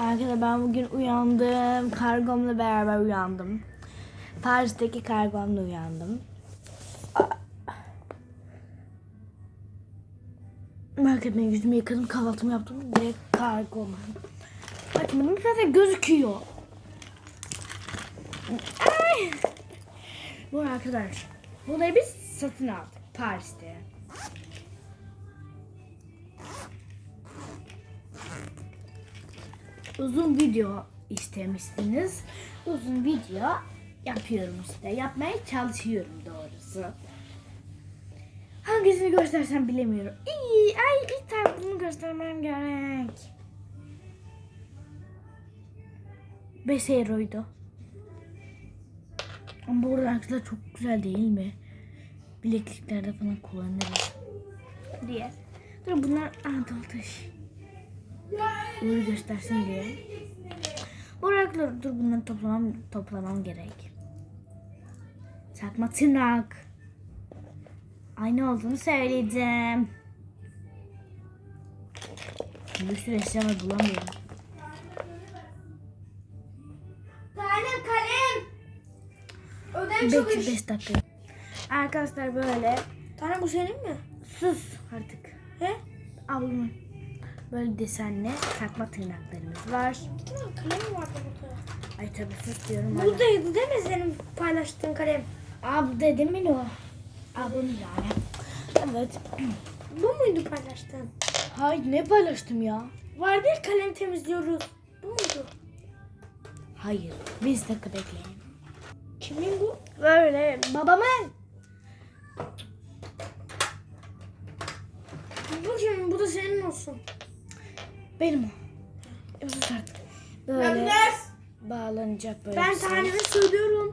Arkadaşlar ben bugün uyandım. Kargomla beraber uyandım. Paris'teki kargomla uyandım. Merak etmeyin yüzümü yıkadım kahvaltımı yaptım. Direkt kargoma. Bakın benim zaten gözüküyor. Ay. Bu arkadaş. Bunları biz satın aldık Paris'te. Uzun video istemişsiniz. Uzun video yapıyorum işte. Yapmaya çalışıyorum doğrusu. Hangisini göstersem bilemiyorum. İyi, ay ilk tarafını göstermem gerek. 5 euroydu. Ama bu renkler çok güzel değil mi? Bilekliklerde falan kullanırız. Diye. Dur bunlar Anadolu taşı. Bunu göstersin diye. Bu renkleri dur bunları toplamam, toplamam gerek. Çakma tırnak. Aynı olduğunu söyleyeceğim. Bir sürü eşya var bulamıyorum. Kalem kalem. Ödem çok iş. 5 dakika. Arkadaşlar böyle Tane bu senin mi? sus artık. He? Ablamın böyle desenli takma tırnaklarımız var. Kalem vardı burada. Ay tabii sus diyorum. Buradaydı değil mi senin paylaştığın kalem? Abi dedim mi o? Ablam yani. Evet. Bu muydu paylaştığın? Hayır ne paylaştım ya? Vardı ya kalem temizliyoruz. Bu muydu? Hayır. Biz dakika bekleyin. Kimin bu? Böyle babamın. Bu kimin? Bu da senin olsun. Benim o. E, sus artık. Böyle bağlanacak böyle. Ben bir şey. tanemi söylüyorum.